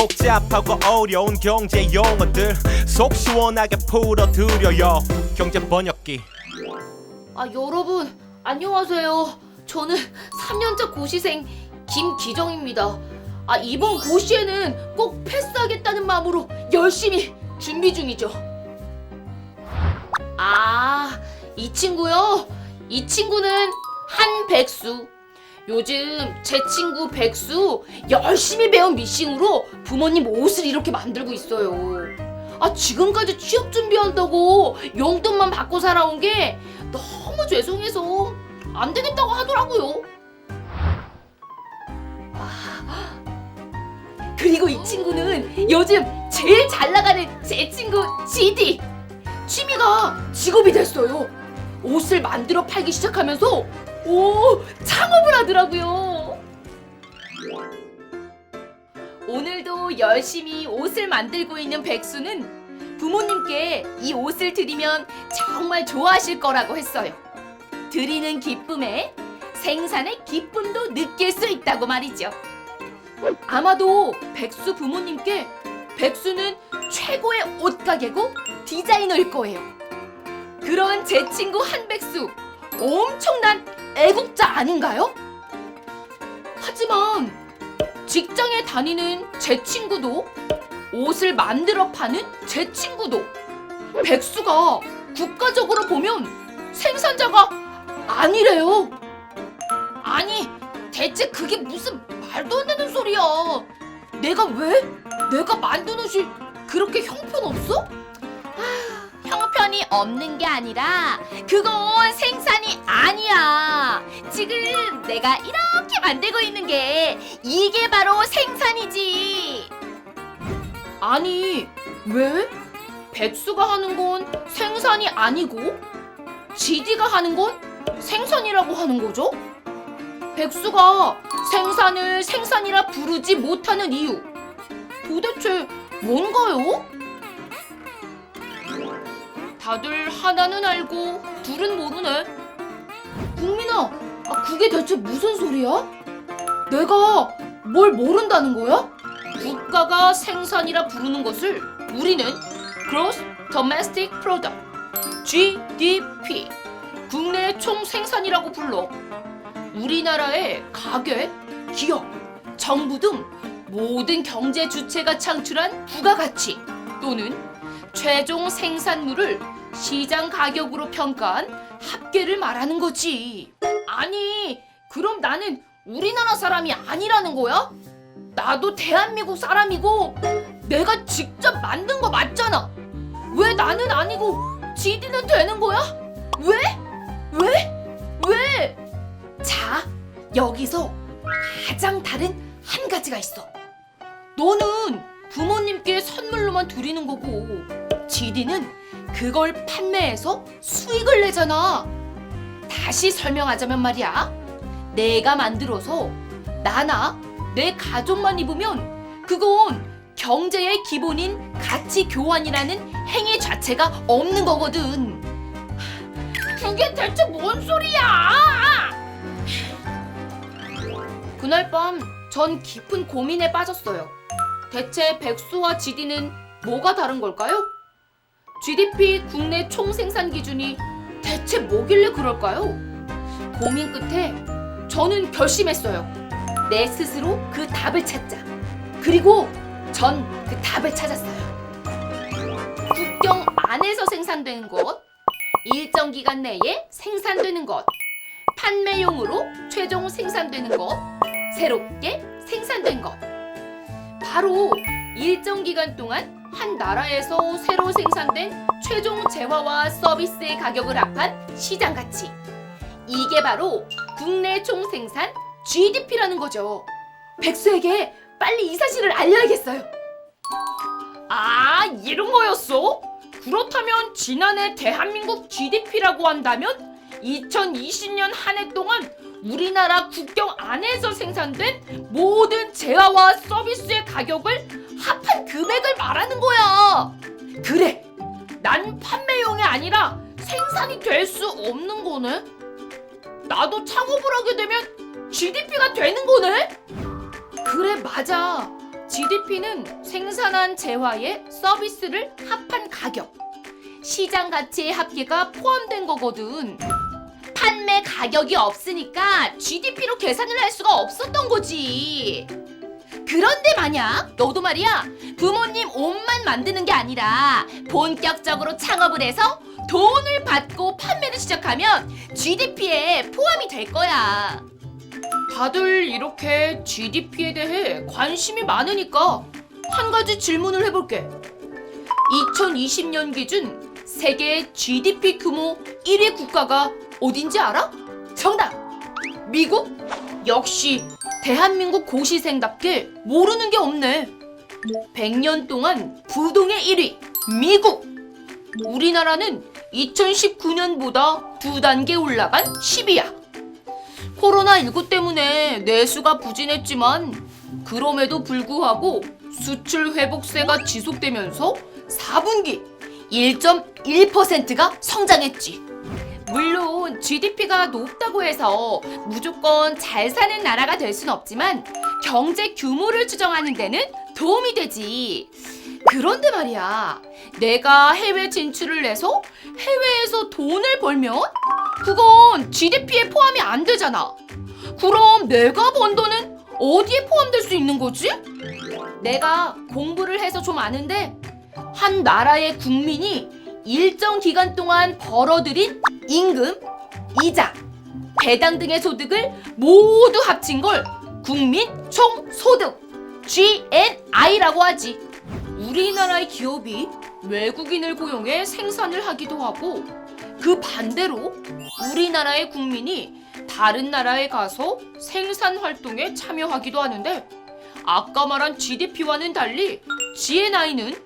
복잡하고 어려운 경제 용어들 속 시원하게 풀어드려요 경제 번역기 아 여러분 안녕하세요. 저는 3년차 고시생 김기정입니다. 아 이번 고시에는 꼭 패스하겠다는 마음으로 열심히 준비 중이죠. 아 이 친구요. 이 친구는 한백수. 요즘 제 친구 백수 열심히 배운 미싱으로 부모님 옷을 이렇게 만들고 있어요. 아 지금까지 취업 준비한다고 용돈만 받고 살아온 게 너무 죄송해서 안 되겠다고 하더라고요. 아, 그리고 이 친구는 요즘 제일 잘 나가는 제 친구 지디. 취미가 직업이 됐어요. 옷을 만들어 팔기 시작하면서 오 창업을 하더라고요. 오늘도 열심히 옷을 만들고 있는 백수는 부모님께 이 옷을 드리면 정말 좋아하실 거라고 했어요. 드리는 기쁨에 생산의 기쁨도 느낄 수 있다고 말이죠. 아마도 백수 부모님께 백수는 최고의 옷가게고 디자이너일 거예요. 그런 제 친구 한백수 엄청난 애국자 아닌가요? 하지만 직장에 다니는 제 친구도 옷을 만들어 파는 제 친구도 백수가 국가적으로 보면 생산자가 아니래요. 아니, 대체 그게 무슨 말도 안 되는 소리야. 내가 왜? 내가 만든 옷이 그렇게 형편없어? 아, 형편이 없는 게 아니라 그건 생산이 아니야. 지금 내가 이렇게 만들고 있는 게 이게 바로 생산이지. 아니, 왜? 백수가 하는 건 생산이 아니고 GD가 하는 건 생산이라고 하는 거죠? 백수가 생산을 생산이라 부르지 못하는 이유 도대체 뭔가요? 다들 하나는 알고 둘은 모르네. 국민아, 아, 그게 대체 무슨 소리야? 내가 뭘 모른다는 거야? 국가가 생산이라 부르는 것을 우리는 Gross Domestic Product GDP 국내 총 생산이라고 불러. 우리나라의 가게, 기업, 정부 등 모든 경제 주체가 창출한 부가가치 또는 최종 생산물을 시장 가격으로 평가한 합계를 말하는 거지. 아니, 그럼 나는 우리나라 사람이 아니라는 거야? 나도 대한민국 사람이고 내가 직접 만든 거 맞잖아. 왜 나는 아니고 지디는 되는 거야? 왜? 왜? 왜? 자, 여기서 가장 다른 한 가지가 있어. 너는 부모님께 선물로만 드리는 거고, 지디는 그걸 판매해서 수익을 내잖아. 다시 설명하자면 말이야. 내가 만들어서 나나 내 가족만 입으면 그건 경제의 기본인 가치 교환이라는 행위 자체가 없는 거거든. 그게 대체 뭔 소리야? 그날 밤 전 깊은 고민에 빠졌어요. 대체 백수와 GD는 뭐가 다른 걸까요? GDP 국내 총 생산 기준이 대체 뭐길래 그럴까요? 고민 끝에 저는 결심했어요. 내 스스로 그 답을 찾자. 그리고 전 그 답을 찾았어요. 국경 안에서 생산되는 것, 일정 기간 내에 생산되는 것, 판매용으로 최종 생산되는 것, 새롭게 생산된 것. 바로 일정 기간 동안 한 나라에서 새로 생산된 최종 재화와 서비스의 가격을 합한 시장 가치. 이게 바로 국내 총 생산 GDP라는 거죠. 백수에게 빨리 이 사실을 알려야겠어요. 아, 이런 거였어? 그렇다면 지난해 대한민국 GDP라고 한다면 2020년 한 해 동안 우리나라 국경 안에서 생산된 모든 재화와 서비스의 가격을 합한 금액을 말하는 거야. 그래, 난 판매용이 아니라 생산이 될 수 없는 거네. 나도 창업을 하게 되면 GDP가 되는 거네. 그래, 맞아. GDP는 생산한 재화의 서비스를 합한 가격, 시장 가치의 합계가 포함된 거거든. 판매 가격이 없으니까 GDP로 계산을 할 수가 없었던 거지. 그런데 만약 너도 말이야 부모님 옷만 만드는 게 아니라 본격적으로 창업을 해서 돈을 받고 판매를 시작하면 GDP에 포함이 될 거야. 다들 이렇게 GDP에 대해 관심이 많으니까 한 가지 질문을 해볼게. 2020년 기준 세계 GDP 규모 1위 국가가 어딘지 알아? 정답! 미국? 역시 대한민국 고시생답게 모르는 게 없네. 100년 동안 부동의 1위 미국. 우리나라는 2019년보다 두 단계 올라간 10위야. 코로나19 때문에 내수가 부진했지만 그럼에도 불구하고 수출 회복세가 지속되면서 4분기 1.1%가 성장했지. 물론 GDP가 높다고 해서 무조건 잘 사는 나라가 될 순 없지만 경제 규모를 추정하는 데는 도움이 되지. 그런데 말이야, 내가 해외 진출을 해서 해외에서 돈을 벌면 그건 GDP에 포함이 안 되잖아. 그럼 내가 번 돈은 어디에 포함될 수 있는 거지? 내가 공부를 해서 좀 아는데 한 나라의 국민이 일정 기간 동안 벌어들인 임금, 이자, 배당 등의 소득을 모두 합친 걸 국민 총 소득 GNI라고 하지. 우리나라의 기업이 외국인을 고용해 생산을 하기도 하고 그 반대로 우리나라의 국민이 다른 나라에 가서 생산 활동에 참여하기도 하는데 아까 말한 GDP와는 달리 GNI는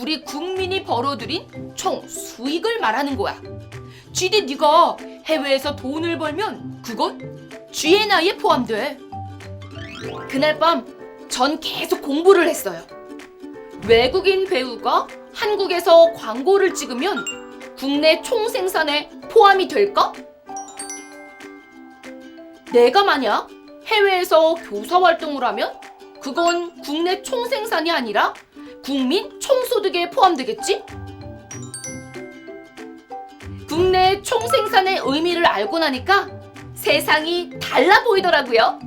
우리 국민이 벌어들인 총 수익을 말하는 거야. GD 네가 해외에서 돈을 벌면 그건 GNI에 포함돼. 그날 밤 전 계속 공부를 했어요. 외국인 배우가 한국에서 광고를 찍으면 국내 총 생산에 포함이 될까? 내가 만약 해외에서 교사 활동을 하면 그건 국내 총 생산이 아니라 국민 총 소득에 포함되겠지? 국내 총생산의 의미를 알고 나니까 세상이 달라 보이더라고요.